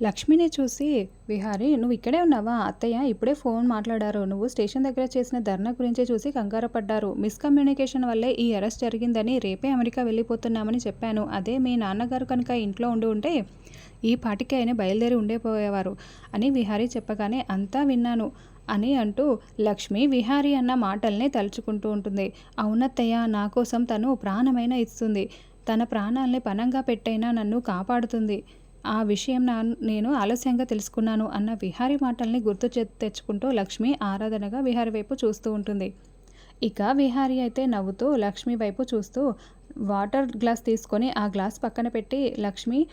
లక్ష్మిని చూసి విహారి నువ్వు ఇక్కడే ఉన్నావా? అత్తయ్య ఇప్పుడే ఫోన్ మాట్లాడారు. నువ్వు స్టేషన్ దగ్గర చేసిన ధర్నా గురించి చూసి కంగారు పడ్డారు. మిస్కమ్యూనికేషన్ వల్లే ఈ అరెస్ట్ జరిగిందని రేపే అమెరికా వెళ్ళిపోతున్నామని చెప్పాను. అదే మీ నాన్నగారు కనుక ఇంట్లో ఉండి ఉంటే ఈ పాటికి ఆయన బయలుదేరి ఉండేపోయేవారు అని విహారీ చెప్పగానే అంతా విన్నాను అని అంటూ లక్ష్మి విహారీ అన్న మాటల్ని తలుచుకుంటూ ఉంటుంది. అవునత్తయ్య నా కోసం తను ప్రాణమైన ఇస్తుంది. తన ప్రాణాల్ని పనంగా పెట్టైనా నన్ను కాపాడుతుంది. ఆ విషయం నా నేను ఆలస్యంగా తెలుసుకున్నాను అన్న విహారీ మాటల్ని గుర్తు తెచ్చుకుంటూ లక్ష్మి ఆరాధనగా విహారి వైపు చూస్తూ ఉంటుంది. ఇక విహారీ అయితే నవ్వుతూ లక్ష్మి వైపు చూస్తూ వాటర్ గ్లాస్ తీసుకొని ఆ గ్లాస్ పక్కన పెట్టి లక్ష్మి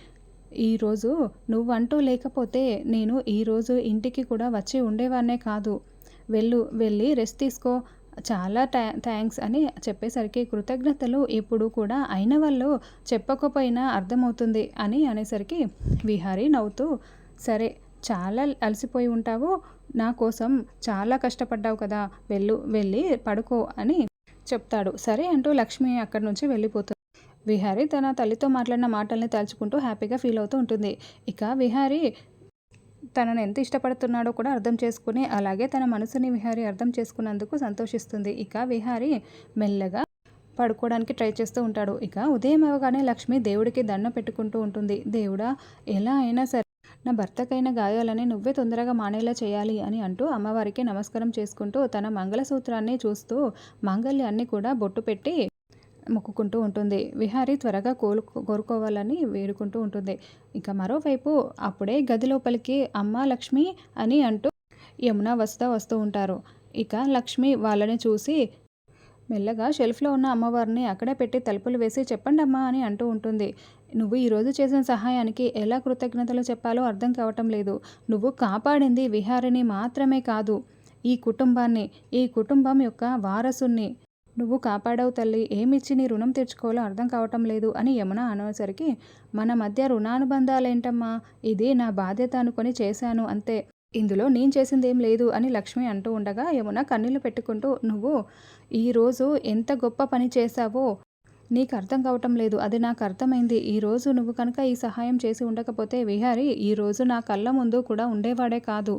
ఈరోజు నువ్వంటూ లేకపోతే నేను ఈరోజు ఇంటికి కూడా వచ్చి ఉండేవాన్నే కాదు. వెళ్ళు వెళ్ళి రెస్ట్ తీసుకో. చాలా థ్యా థ్యాంక్స్ అని చెప్పేసరికి కృతజ్ఞతలు ఇప్పుడు కూడా అయిన వాళ్ళు చెప్పకపోయినా అర్థమవుతుంది అని అనేసరికి విహారీ నవ్వుతూ సరే చాలా అలసిపోయి ఉంటావు. నా కోసం చాలా కష్టపడ్డావు కదా. వెళ్ళు వెళ్ళి పడుకో అని చెప్తాడు. సరే అంటూ లక్ష్మి అక్కడి నుంచి వెళ్ళిపోతుంది విహారీ తన తల్లితో మాట్లాడిన మాటల్ని తలుచుకుంటూ హ్యాపీగా ఫీల్ అవుతూ ఉంటుంది. ఇక విహారీ తనను ఎంత ఇష్టపడుతున్నాడో కూడా అర్థం చేసుకుని అలాగే తన మనసుని విహారీ అర్థం చేసుకున్నందుకు సంతోషిస్తుంది. ఇక విహారీ మెల్లగా పడుకోవడానికి ట్రై చేస్తూ ఉంటాడు. ఇక ఉదయం అవగానే లక్ష్మి దేవుడికి దండ పెట్టుకుంటూ ఉంటుంది. దేవుడా ఎలా అయినా సరే నా భర్తకైన గాయాలని నువ్వే తొందరగా మానేలా చేయాలి అని అంటూ అమ్మవారికి నమస్కారం చేసుకుంటూ తన మంగళసూత్రాన్ని చూస్తూ మాంగళ్యాన్ని కూడా బొట్టు పెట్టి మొక్కుకుంటూ ఉంటుంది. విహారి త్వరగా కోలు కోరుకోవాలని వేడుకుంటూ ఉంటుంది. ఇక మరోవైపు అప్పుడే గది లోపలికి అమ్మ లక్ష్మి అని అంటూ యమున వస్తా వస్తూ ఉంటారు. ఇక లక్ష్మి వాళ్ళని చూసి మెల్లగా షెల్ఫ్లో ఉన్న అమ్మవారిని అక్కడే పెట్టి తలుపులు వేసి చెప్పండి అమ్మా అని అంటూ ఉంటుంది. నువ్వు ఈరోజు చేసిన సహాయానికి ఎలా కృతజ్ఞతలు చెప్పాలో అర్థం కావటం లేదు. నువ్వు కాపాడింది విహారిని మాత్రమే కాదు ఈ కుటుంబాన్ని ఈ కుటుంబం యొక్క వారసుని నువ్వు కాపాడావు తల్లి. ఏమిచ్చి నీ రుణం తెచ్చుకోవాలో అర్థం కావటం లేదు అని యమున అనేసరికి మన మధ్య రుణానుబంధాలేంటమ్మా? ఇది నా బాధ్యత అనుకొని చేశాను అంతే. ఇందులో నేను చేసిందేం లేదు అని లక్ష్మి అంటూ ఉండగా యమున కన్నీళ్ళు పెట్టుకుంటూ నువ్వు ఈరోజు ఎంత గొప్ప పని చేశావో నీకు అర్థం కావటం లేదు. అది నాకు అర్థమైంది. ఈరోజు నువ్వు కనుక ఈ సహాయం చేసి ఉండకపోతే విహారి ఈరోజు నా కళ్ళ ముందు కూడా ఉండేవాడే కాదు.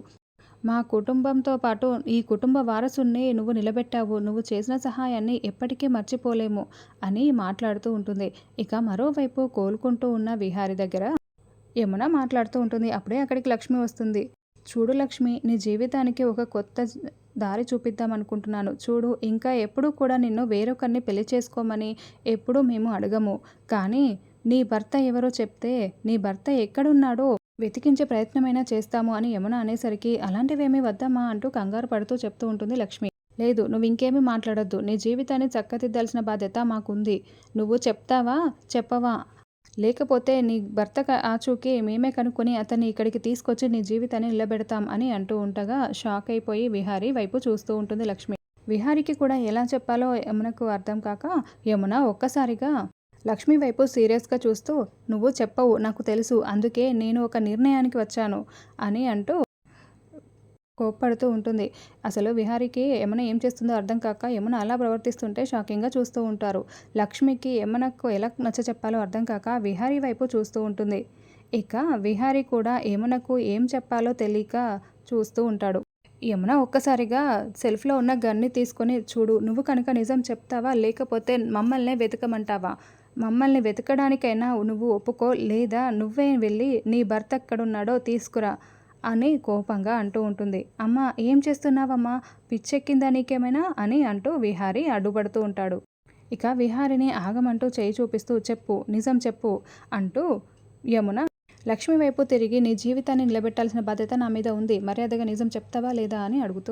మా కుటుంబంతో పాటు ఈ కుటుంబ వారసుని నువ్వు నిలబెట్టావు. నువ్వు చేసిన సహాయాన్ని ఎప్పటికీ మర్చిపోలేము అని మాట్లాడుతూ ఉంటుంది. ఇక మరోవైపు కోలుకుంటూ ఉన్న విహారి దగ్గర యమున మాట్లాడుతూ ఉంటుంది. అప్పుడే అక్కడికి లక్ష్మి వస్తుంది. చూడు లక్ష్మి నీ జీవితానికి ఒక కొత్త దారి చూపిద్దాం అనుకుంటున్నాను. చూడు ఇంకా ఎప్పుడూ కూడా నిన్ను వేరొకరిని పెళ్ళి చేసుకోమని ఎప్పుడూ మేము అడగము. కానీ నీ భర్త ఎవరో చెప్తే నీ భర్త ఎక్కడున్నాడో వెతికించే ప్రయత్నమైనా చేస్తాము అని యమున అనేసరికి అలాంటివేమీ వద్దామా అంటూ కంగారు పడుతూ చెప్తూ ఉంటుంది లక్ష్మి. లేదు నువ్వు ఇంకేమీ మాట్లాడొద్దు. నీ జీవితాన్ని చక్కదిద్దాల్సిన బాధ్యత మాకుంది. నువ్వు చెప్తావా? చెప్పవా? లేకపోతే నీ భర్త ఆచూకీ మేమే కనుక్కొని అతన్ని ఇక్కడికి తీసుకొచ్చి నీ జీవితాన్ని నిలబెడతాం అని అంటూ ఉండగా షాక్ అయిపోయి విహారీ వైపు చూస్తూ ఉంటుంది లక్ష్మి. విహారికి కూడా ఎలా చెప్పాలో యమునకు అర్థం కాక యమున ఒక్కసారిగా లక్ష్మి వైపు సీరియస్గా చూస్తూ నువ్వు చెప్పవు నాకు తెలుసు అందుకే నేను ఒక నిర్ణయానికి వచ్చాను అని అంటూ కోప్పడుతూ ఉంటుంది. అసలు విహారికి యమున ఏం చేస్తుందో అర్థం కాక యమున అలా ప్రవర్తిస్తుంటే షాకింగ్గా చూస్తూ ఉంటారు. లక్ష్మికి యమునకు ఎలా నచ్చ చెప్పాలో అర్థం కాక విహారీ వైపు చూస్తూ ఉంటుంది. ఇక విహారీ కూడా యమునకు ఏం చెప్పాలో తెలియక చూస్తూ ఉంటాడు. యమున ఒక్కసారిగా సెల్ఫ్లో ఉన్న గన్ని తీసుకొని చూడు నువ్వు కనుక నిజం చెప్తావా లేకపోతే మమ్మల్నే వెతకమంటావా? మమ్మల్ని వెతకడానికైనా నువ్వు ఒప్పుకో లేదా నువ్వే వెళ్ళి నీ భర్త ఎక్కడున్నాడో తీసుకురా అని కోపంగా అంటూ ఉంటుంది. అమ్మ ఏం చేస్తున్నావమ్మా? పిచ్చెక్కిందా నీకేమైనా? అని అంటూ విహారీ అడ్డుపడుతూ ఉంటాడు. ఇక విహారిని ఆగమంటూ చేయి చూపిస్తూ చెప్పు నిజం చెప్పు అంటూ యమున లక్ష్మి వైపు తిరిగి నీ జీవితాన్ని నిలబెట్టాల్సిన బాధ్యత నా మీద ఉంది. మర్యాదగా నిజం చెప్తావా లేదా అని అడుగుతూ